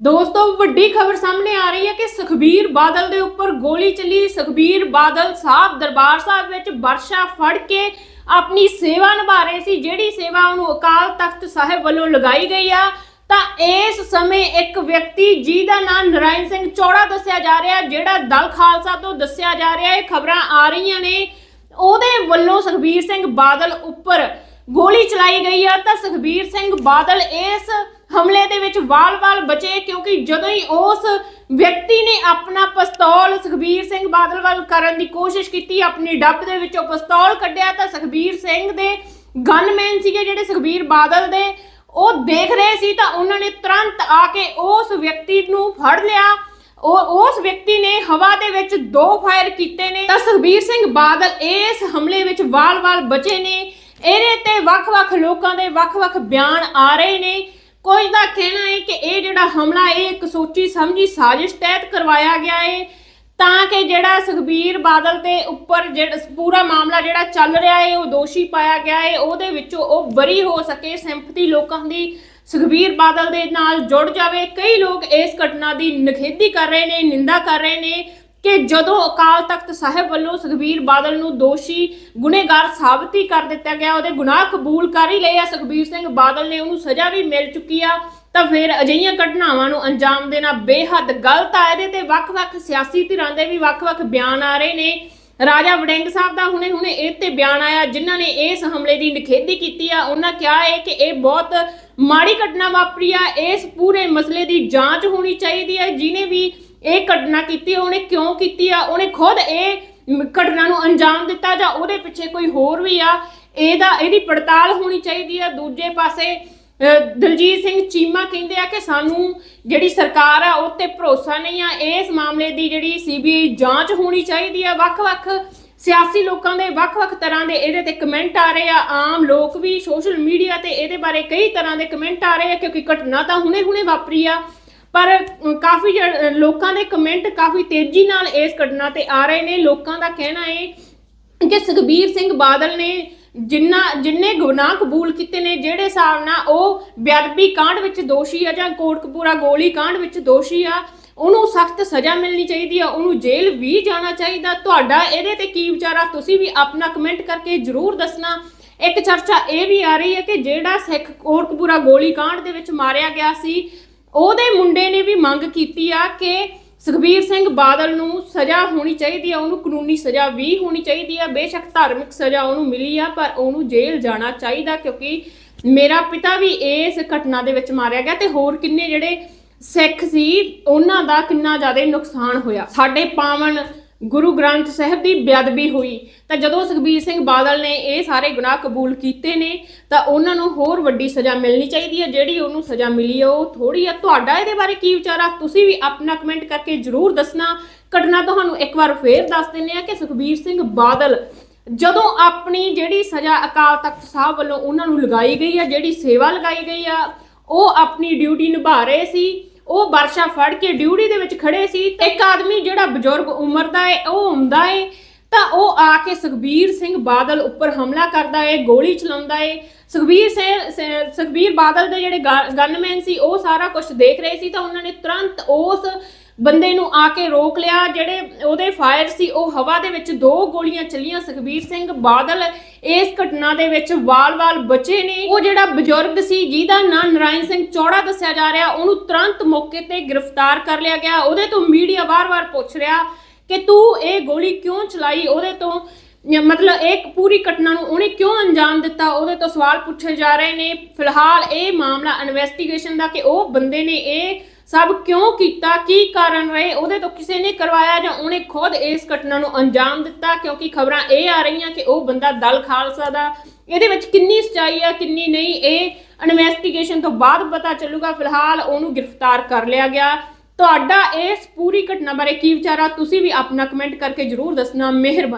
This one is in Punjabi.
ਦੋਸਤੋ, ਵੱਡੀ ਖਬਰ ਸਾਹਮਣੇ ਆ ਰਹੀ ਹੈ ਕਿ ਸੁਖਬੀਰ ਬਾਦਲ ਦੇ ਉੱਪਰ ਗੋਲੀ ਚੱਲੀ। ਸੁਖਬੀਰ ਬਾਦਲ ਸਾਹਿਬ ਦਰਬਾਰ ਸਾਹਿਬ ਵਿੱਚ ਵਰਸ਼ਾ ਫੜ ਕੇ ਆਪਣੀ ਸੇਵਾ ਨਿਭਾ ਰਹੇ ਸੀ। ਜਿਹੜੀ ਸੇਵਾ ਉਹਨੂੰ ਅਕਾਲ ਤਖਤ ਸਾਹਿਬ ਵੱਲੋਂ ਲਗਾਈ ਗਈ ਆ। ਤਾਂ ਇਸ ਸਮੇਂ ਇੱਕ ਵਿਅਕਤੀ ਜਿਹਦਾ ਨਾਮ ਨਰਾਇਣ ਸਿੰਘ ਚੌੜਾ ਦੱਸਿਆ ਜਾ ਰਿਹਾ, ਜਿਹੜਾ ਦਲ ਖਾਲਸਾ ਤੋਂ ਦੱਸਿਆ ਜਾ ਰਿਹਾ, ਇਹ ਖਬਰਾਂ ਆ ਰਹੀਆਂ ਨੇ। ਉਹਦੇ ਵੱਲੋਂ ਸੁਖਬੀਰ ਸਿੰਘ ਬਾਦਲ ਉੱਪਰ ਗੋਲੀ ਚਲਾਈ ਗਈ ਆ। ਤਾਂ ਸੁਖਬੀਰ ਸਿੰਘ ਬਾਦਲ ਇਸ ਹਮਲੇ ਦੇ ਵਿੱਚ ਵਾਲ-ਵਾਲ ਬਚੇ ਕਿਉਂਕਿ ਜਦੋਂ ਹੀ ਉਸ ਵਿਅਕਤੀ ਨੇ ਆਪਣਾ ਪਿਸਤੌਲ ਸੁਖਬੀਰ ਸਿੰਘ ਬਾਦਲ ਵੱਲ ਕਰਨ ਦੀ ਕੋਸ਼ਿਸ਼ ਕੀਤੀ, ਆਪਣੀ ਡੱਬ ਦੇ ਵਿੱਚੋਂ ਪਿਸਤੌਲ ਕੱਢਿਆ ਤਾਂ ਸੁਖਬੀਰ ਸਿੰਘ ਦੇ ਗਨਮੈਨ ਸੀਗੇ ਜਿਹੜੇ ਸੁਖਬੀਰ ਬਾਦਲ ਦੇ, ਉਹ ਦੇਖ ਰਹੇ ਸੀ ਤਾਂ ਉਹਨਾਂ ਨੇ ਤੁਰੰਤ ਆ ਕੇ ਉਸ ਵਿਅਕਤੀ ਨੂੰ ਫੜ ਲਿਆ। ਉਹ, ਉਸ ਵਿਅਕਤੀ ਨੇ ਹਵਾ ਦੇ ਵਿੱਚ ਦੋ ਫਾਇਰ ਕੀਤੇ ਨੇ। ਤਾਂ ਸੁਖਬੀਰ ਸਿੰਘ ਬਾਦਲ ਇਸ ਹਮਲੇ ਵਿੱਚ ਵਾਲ-ਵਾਲ ਬਚੇ ਨੇ। ਇਹਦੇ ਤੇ ਵੱਖ-ਵੱਖ ਲੋਕਾਂ ਦੇ ਵੱਖ-ਵੱਖ ਬਿਆਨ ਆ ਰਹੇ ਨੇ। ਕੁਝ ਦਾ ਕਹਿਣਾ ਹੈ ਕਿ ਇਹ ਜਿਹੜਾ ਹਮਲਾ ਇਹ ਇੱਕ ਸੋਚੀ ਸਮਝੀ ਸਾਜ਼ਿਸ਼ ਤਹਿਤ ਕਰਵਾਇਆ ਗਿਆ ਹੈ। ਤਾਂ ਕਿ ਜਿਹੜਾ ਸੁਖਬੀਰ ਬਾਦਲ ਦੇ ਉੱਪਰ ਜਿਹੜਾ ਪੂਰਾ ਮਾਮਲਾ ਜਿਹੜਾ ਚੱਲ ਰਿਹਾ ਹੈ, ਉਹ ਦੋਸ਼ੀ ਪਾਇਆ ਗਿਆ ਹੈ, ਉਹਦੇ ਵਿੱਚੋਂ ਉਹ ਬਰੀ ਹੋ ਸਕੇ, ਸਿੰਪਥੀ ਲੋਕਾਂ ਦੀ ਸੁਖਬੀਰ ਬਾਦਲ ਦੇ ਨਾਲ ਜੁੜ ਜਾਵੇ। ਕਈ ਲੋਕ ਇਸ ਘਟਨਾ ਦੀ ਨਿਖੇਧੀ ਕਰ ਰਹੇ ਨੇ, ਨਿੰਦਾ ਕਰ ਰਹੇ ਨੇ। ਕਿ ਜਦੋਂ ਅਕਾਲ ਤਖਤ ਸਾਹਿਬ ਵੱਲੋਂ ਸੁਖਬੀਰ ਬਾਦਲ ਨੂੰ ਦੋਸ਼ੀ ਗੁਨੇਗਾਰ ਸਾਬਤ ਹੀ ਕਰ ਦਿੱਤਾ ਗਿਆ, ਉਹਦੇ ਗੁਨਾਹ ਕਬੂਲ ਕਰ ਹੀ ਲਏ ਆ, ਸੁਖਬੀਰ ਸਿੰਘ ਬਾਦਲ ਨੇ ਉਹਨੂੰ ਸਜ਼ਾ ਵੀ ਮਿਲ ਚੁੱਕੀ ਆ, ਤਾਂ ਫਿਰ ਅਜਿਹੀਆਂ ਘਟਨਾਵਾਂ ਨੂੰ ਅੰਜਾਮ ਦੇਣਾ ਬੇਹੱਦ ਗਲਤ ਆ, ਇਹਦੇ ਤੇ ਵੱਖ-ਵੱਖ ਸਿਆਸੀ ਧਿਰਾਂ ਦੇ ਵੀ ਵੱਖ-ਵੱਖ ਬਿਆਨ ਆ ਰਹੇ ਨੇ। ਰਾਜਾ ਵੜਿੰਗ ਸਾਹਿਬ ਦਾ ਹੁਣੇ-ਹੁਣੇ ਇਹ ਤੇ ਬਿਆਨ ਆਇਆ, ਜਿਨ੍ਹਾਂ ਨੇ ਇਸ ਹਮਲੇ ਦੀ ਨਿਖੇਧੀ ਕੀਤੀ ਆ, ਉਹਨਾਂ ਕਿਹਾ ਹੈ ਕਿ ਇਹ ਬਹੁਤ ਮਾੜੀ ਘਟਨਾ ਵਾਪਰੀ ਆ, ਇਸ ਪੂਰੇ ਮਸਲੇ ਦੀ ਜਾਂਚ ਹੋਣੀ ਚਾਹੀਦੀ ਹੈ ਜਿਨੇ ਵੀ ਇਹ ਘਟਨਾ ਕੀਤੀ, ਉਹਨੇ ਕਿਉਂ ਕੀਤੀ ਆ? ਉਹਨੇ ਖੁਦ ਇਹ ਘਟਨਾ ਨੂੰ ਅੰਜਾਮ ਦਿੱਤਾ ਜਾਂ ਉਹਦੇ ਪਿੱਛੇ ਕੋਈ ਹੋਰ ਵੀ ਆ? ਇਹਦਾ, ਇਹਦੀ ਪੜਤਾਲ ਹੋਣੀ ਚਾਹੀਦੀ ਆ। ਦੂਜੇ ਪਾਸੇ ਦਲਜੀਤ ਸਿੰਘ ਚੀਮਾ ਕਹਿੰਦੇ ਆ ਕਿ ਸਾਨੂੰ ਜਿਹੜੀ ਸਰਕਾਰ ਆ, ਉਹ ਤੇ ਭਰੋਸਾ ਨਹੀਂ ਆ। ਇਸ ਮਾਮਲੇ ਦੀ ਜਿਹੜੀ ਸੀਬੀਆਈ ਜਾਂਚ ਹੋਣੀ ਚਾਹੀਦੀ ਆ। ਵੱਖ-ਵੱਖ ਸਿਆਸੀ ਲੋਕਾਂ ਦੇ, ਵੱਖ-ਵੱਖ ਤਰ੍ਹਾਂ ਦੇ ਇਹਦੇ ਤੇ ਕਮੈਂਟ ਆ ਰਹੇ ਆ। ਆਮ ਲੋਕ ਵੀ ਸੋਸ਼ਲ ਮੀਡੀਆ ਤੇ ਇਹਦੇ ਬਾਰੇ ਕਈ ਤਰ੍ਹਾਂ ਦੇ ਕਮੈਂਟ ਆ ਰਹੇ ਆ, ਕਿਉਂਕਿ ਘਟਨਾ ਤਾਂ ਹੁਣੇ-ਹੁਣੇ ਵਾਪਰੀ ਆ। ਪਰ ਕਾਫੀ ਲੋਕਾਂ ਦੇ ਕਮੈਂਟ ਕਾਫੀ ਤੇਜ਼ੀ ਨਾਲ ਇਸ ਘਟਨਾ ਤੇ ਆ ਰਹੇ ਨੇ। ਲੋਕਾਂ ਦਾ ਕਹਿਣਾ ਹੈ ਕਿ ਸੁਖਬੀਰ ਸਿੰਘ ਬਾਦਲ ਨੇ ਜਿੰਨਾ, ਜਿੰਨੇ ਗੁਨਾਹ ਕਬੂਲ ਕੀਤੇ ਨੇ, ਜਿਹੜੇ ਹਿਸਾਬ ਨਾਲ ਉਹ ਬੇਅਦਬੀ ਕਾਂਡ ਵਿੱਚ ਦੋਸ਼ੀ ਆ ਜਾਂ ਕੋਟਕਪੂਰਾ ਗੋਲੀ ਕਾਂਡ ਵਿੱਚ ਦੋਸ਼ੀ ਆ, ਉਹਨੂੰ ਸਖਤ ਸਜ਼ਾ ਮਿਲਣੀ ਚਾਹੀਦੀ ਆ, ਉਹਨੂੰ ਜੇਲ੍ਹ ਵੀ ਜਾਣਾ ਚਾਹੀਦਾ। ਤੁਹਾਡਾ ਇਹਦੇ ਤੇ ਕੀ ਵਿਚਾਰਾ ਤੁਸੀਂ ਵੀ ਆਪਣਾ ਕਮੈਂਟ ਕਰਕੇ ਜਰੂਰ ਦੱਸਣਾ। ਇੱਕ ਚਰਚਾ ਇਹ ਵੀ ਆ ਰਹੀ ਹੈ ਕਿ ਜਿਹੜਾ ਸਿੱਖ ਕੋਟਕਪੂਰਾ ਗੋਲੀ ਕਾਂਡ ਦੇ ਵਿੱਚ ਮਾਰਿਆ ਗਿਆ ਸੀ ਉਹਦੇ ਮੁੰਡੇ ਨੇ ਵੀ ਮੰਗ ਕੀਤੀ ਆ ਕਿ ਸੁਖਬੀਰ ਸਿੰਘ ਬਾਦਲ ਨੂੰ ਸਜ਼ਾ ਹੋਣੀ ਚਾਹੀਦੀ ਆ, ਉਹਨੂੰ ਕਾਨੂੰਨੀ ਸਜ਼ਾ ਵੀ ਹੋਣੀ ਚਾਹੀਦੀ ਆ, ਬੇਸ਼ੱਕ ਧਾਰਮਿਕ ਸਜ਼ਾ ਉਹਨੂੰ ਮਿਲੀ ਆ, ਪਰ ਉਹਨੂੰ ਜੇਲ੍ਹ ਜਾਣਾ ਚਾਹੀਦਾ ਕਿਉਂਕਿ ਮੇਰਾ ਪਿਤਾ ਵੀ ਇਸ ਘਟਨਾ ਦੇ ਵਿੱਚ ਮਾਰਿਆ ਗਿਆ ਤੇ ਹੋਰ ਕਿੰਨੇ ਜਿਹੜੇ ਸਿੱਖ ਸੀ, ਉਹਨਾਂ ਦਾ ਕਿੰਨਾ ਜ਼ਿਆਦਾ ਨੁਕਸਾਨ ਹੋਇਆ। ਸਾਡੇ ਪਾਵਨ ਗੁਰੂ ਗ੍ਰੰਥ ਸਾਹਿਬ ਦੀ ਬੇਅਦਬੀ ਹੋਈ, ਤਾਂ ਜਦੋਂ ਸੁਖਬੀਰ ਸਿੰਘ ਬਾਦਲ ਨੇ ਇਹ ਸਾਰੇ ਗੁਨਾਹ ਕਬੂਲ ਕੀਤੇ ਨੇ, ਤਾਂ ਉਹਨਾਂ ਨੂੰ ਹੋਰ ਵੱਡੀ ਸਜ਼ਾ ਮਿਲਣੀ ਚਾਹੀਦੀ ਹੈ। ਜਿਹੜੀ ਉਹਨੂੰ ਸਜ਼ਾ ਮਿਲੀ ਹੈ, ਉਹ ਥੋੜੀ ਆ ਤੁਹਾਡਾ ਇਹਦੇ ਬਾਰੇ ਕੀ ਵਿਚਾਰ ਆ? ਤੁਸੀਂ ਵੀ ਆਪਣਾ ਕਮੈਂਟ ਕਰਕੇ ਜਰੂਰ ਦੱਸਣਾ। ਘਟਨਾ ਤੁਹਾਨੂੰ ਇੱਕ ਵਾਰ ਫੇਰ ਦੱਸ ਦਿੰਨੇ ਆ ਕਿ ਸੁਖਬੀਰ ਸਿੰਘ ਬਾਦਲ ਜਦੋਂ ਆਪਣੀ ਜਿਹੜੀ ਸਜ਼ਾ ਅਕਾਲ ਤਖਤ ਸਾਹਿਬ ਵੱਲੋਂ ਉਹਨਾਂ ਨੂੰ ਲਗਾਈ ਗਈ ਆ ਜਿਹੜੀ ਸੇਵਾ ਲਗਾਈ ਗਈ ਆ, ਉਹ ਆਪਣੀ ਡਿਊਟੀ ਨਿਭਾ ਰਹੇ ਸੀ। ਉਹ ਵਰਸ਼ਾ ਫੜ ਕੇ ਡਿਊਟੀ ਦੇ ਵਿੱਚ ਖੜੇ ਸੀ ਤੇ ਇੱਕ ਆਦਮੀ ਜਿਹੜਾ ਬਜ਼ੁਰਗ ਉਮਰ ਦਾ ਹੈ ਉਹ ਹੁੰਦਾ ਹੈ ਤਾਂ ਉਹ ਆ ਕੇ ਸੁਖਬੀਰ ਸਿੰਘ ਬਾਦਲ ਉੱਪਰ ਹਮਲਾ ਕਰਦਾ ਹੈ ਗੋਲੀ ਚਲਾਉਂਦਾ ਹੈ ਸੁਖਬੀਰ ਸਿੰਘ ਸ- ਸੁਖਬੀਰ ਬਾਦਲ ਦੇ ਜਿਹੜੇ ਗਨਮੈਨ ਸੀ, ਉਹ ਸਾਰਾ ਕੁਝ ਦੇਖ ਰਹੇ ਸੀ, ਤਾਂ ਉਹਨਾਂ ਨੇ ਤੁਰੰਤ ਉਸ ਬੰਦੇ ਨੂੰ ਆ ਕੇ ਰੋਕ ਲਿਆ, ਜਿਹੜੇ ਉਹਦੇ ਫਾਇਰ ਸੀ, ਉਹ ਹਵਾ ਦੇ ਵਿੱਚ ਦੋ ਗੋਲੀਆਂ ਚੱਲੀਆਂ, ਸੁਖਬੀਰ ਸਿੰਘ ਬਾਦਲ ਇਸ ਘਟਨਾ ਦੇ ਵਿੱਚ ਵਾਲ-ਵਾਲ ਬਚੇ ਨੇ। ਉਹ ਜਿਹੜਾ ਬਜ਼ੁਰਗ ਸੀ, ਜਿਹਦਾ ਨਾਂ ਨਰਾਇਣ ਸਿੰਘ ਚੌੜਾ ਦੱਸਿਆ ਜਾ ਰਿਹਾ, ਉਹਨੂੰ ਤੁਰੰਤ ਮੌਕੇ ਤੇ ਗ੍ਰਿਫਤਾਰ ਕਰ ਲਿਆ ਗਿਆ। ਉਹਦੇ ਤੋਂ ਮੀਡੀਆ ਵਾਰ-ਵਾਰ ਪੁੱਛ ਰਿਹਾ ਕਿ ਤੂੰ ਇਹ ਗੋਲੀ ਕਿਉਂ ਚਲਾਈ? ਉਹਦੇ ਤੋਂ ਮਤਲਬ ਇਹ ਪੂਰੀ ਘਟਨਾ ਨੂੰ ਉਹਨੇ ਕਿਉਂ ਅੰਜਾਮ ਦਿੱਤਾ? ਉਹਦੇ ਤੋਂ ਸਵਾਲ ਪੁੱਛੇ ਜਾ ਰਹੇ ਨੇ। ਫਿਲਹਾਲ ਇਹ ਮਾਮਲਾ ਇਨਵੈਸਟੀਗੇਸ਼ਨ ਦਾ ਕਿ ਉਹ ਬੰਦੇ ਨੇ ਇਹ ਸਭ ਕਿਉਂ ਕੀਤਾ? ਕੀ ਕਾਰਨ ਰਹੇ? ਉਹਦੇ ਤੋਂ ਕਿਸੇ ਨੇ ਕਰਵਾਇਆ ਜਾਂ ਉਹਨੇ ਖੁਦ ਇਸ ਘਟਨਾ ਨੂੰ ਅੰਜਾਮ ਦਿੱਤਾ? ਕਿਉਂਕਿ ਖਬਰਾਂ ਇਹ ਆ ਰਹੀਆਂ ਕਿ ਉਹ ਬੰਦਾ ਦਲ ਖਾਲਸਾ ਦਾ। ਇਹਦੇ ਵਿੱਚ ਕਿੰਨੀ ਸਚਾਈ ਆ, ਕਿੰਨੀ ਨਹੀਂ, ਇਹ ਇਨਵੈਸਟੀਗੇਸ਼ਨ ਤੋਂ ਬਾਅਦ ਪਤਾ ਚੱਲੂਗਾ। ਫਿਲਹਾਲ ਉਹਨੂੰ ਗ੍ਰਿਫਤਾਰ ਕਰ ਲਿਆ ਗਿਆ। ਤੁਹਾਡਾ ਇਸ ਪੂਰੀ ਘਟਨਾ ਬਾਰੇ ਕੀ ਵਿਚਾਰ ਆ? ਤੁਸੀਂ ਵੀ ਆਪਣਾ ਕਮੈਂਟ ਕਰਕੇ ਜਰੂਰ ਦੱਸਣਾ। ਮਿਹਰਬਾਨੀ।